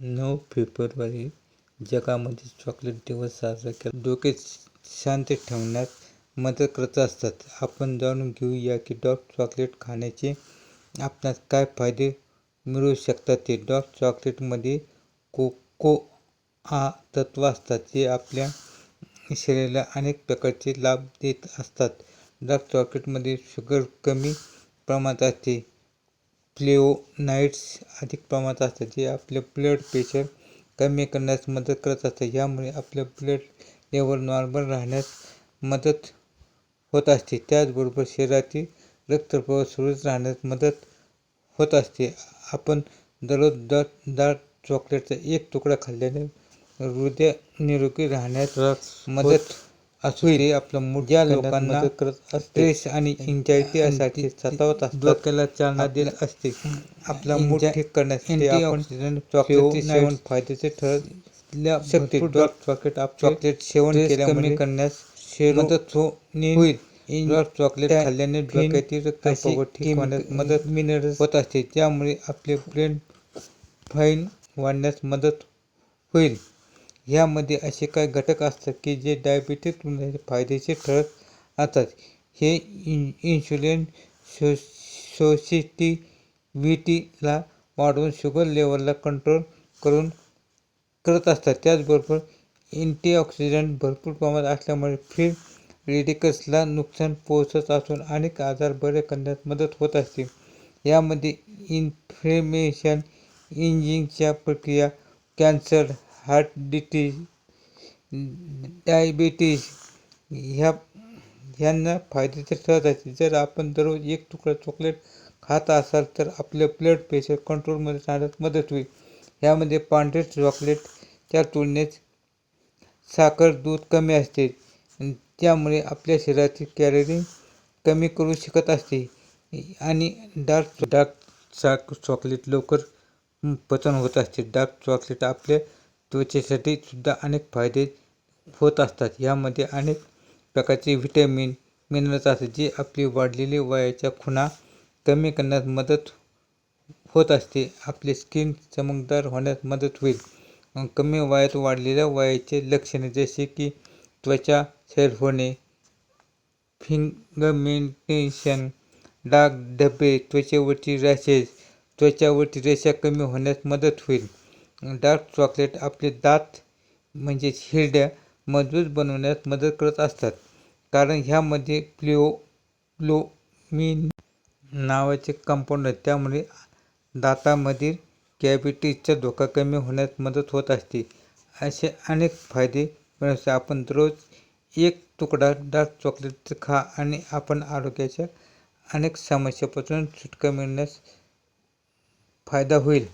नऊ फेब्रुवारी जगामध्ये चॉकलेट दिवस साजरा केला. डोके शांत ठेवण्यात मदत करत असतात. आपण जाणून घेऊया की डार्क चॉकलेट खाण्याचे आपणास काय फायदे मिळू शकतात. ते डार्क चॉकलेटमध्ये कोको आ तत्व असतात. जे आपल्या शरीराला अनेक प्रकारचे लाभ देत असतात. डार्क चॉकलेटमध्ये शुगर कमी प्रमाणात असते. फ्लेवोनाइड्स अधिक प्रमाणात असतात जे आपले ब्लड प्रेशर कमी करण्यास मदत करत असतात. यामुळे आपलं ब्लड लेवल नॉर्मल राहण्यास मदत होत असते. त्याचबरोबर शरीरातील रक्तप्रवाह सुरळीत राहण्यास मदत होत असते. आपण दररोज डार्क डार्क चॉकलेटचा एक तुकडा खाल्ल्याने हृदय निरोगी राहण्यास मदत होईल आपलं मूड ज्या लोकांना स्ट्रेस आणि एन्झायटी यासाठी सतावत असतात. डोक्याला चालना देत असते. आपला मूड ठीक करण्यासाठी आपण चॉकलेट सेवन फायद्याचे ठरल्या शकते डार्क चॉकलेट चॉकलेट सेवन केल्यामुळे करण्यास मदत होईल. डार्क चॉकलेट खाल्ल्याने डोक्यातील रक्तप्रवाह ठीक होण्यास मदत मिनरल्स होत असते. त्यामुळे आपले ब्रेन फाईन वाढण्यास मदत होईल. ह्यामध्ये असे काही घटक असतात की जे डायबिटीज रुग्णांसाठी फायदेशीर ठरत असतात. हे इन्शुलिन सेन्सिटिव्हिटीला वाढवून शुगर लेवलला कंट्रोल करून करत असतात. त्याचबरोबर अँटीऑक्सिडंट भरपूर प्रमाणात असल्यामुळे फ्री रेडिकल्सला नुकसान पोहोचत असून अनेक आजार बरे करण्यात मदत होत असते. यामध्ये इन्फ्लेमेशन इंजिनच्या प्रक्रिया कॅन्सर हार्ट डिटीज डायबिटीज ह्या ह्यांना फायदेशीर ठरत असते जर आपण दररोज एक तुकडा चॉकलेट खात असाल तर आपलं ब्लड प्रेशर कंट्रोलमध्ये राहण्यास मदत होईल. यामध्ये पांढरे चॉकलेटच्या तुलनेत साखर दूध कमी असते. त्यामुळे आपल्या शरीराची कॅलरी कमी करू शकत असते. आणि डार्क डार्क चॉकलेट लवकर पचन होत असते. डार्क चॉकलेट आपल्या त्वचेसाठी सुद्धा अनेक फायदे होत असतात. यामध्ये अनेक प्रकारचे व्हिटॅमिन मिनरल्स असतात जे आपली वाढलेली वयाच्या खुणा कमी करण्यास मदत होत असते. आपली स्किन चमकदार होण्यास मदत होईल. कमी वयात वाढलेल्या वयाचे लक्षणे जसे की त्वचा सैल होणे फिंगमेंटेशन डाग धब्बे त्वचेवरची रॅशेस त्वचावरची रेषा कमी होण्यास मदत होईल. डार्क चॉकलेट आपले दात म्हणजेच हिरड्या मजबूत बनवण्यास मदत करत असतात. कारण ह्यामध्ये फ्लेवोमिन नावाचे कंपाऊंड आहे. त्यामुळे दातामधील कॅबिटीजचा धोका कमी होण्यास मदत होत असते. असे अनेक फायदे मिळवण्यासाठी आपण दररोज एक तुकडा डार्क चॉकलेट खा आणि आपण आरोग्याच्या अनेक समस्यापासून सुटका मिळण्यास फायदा होईल.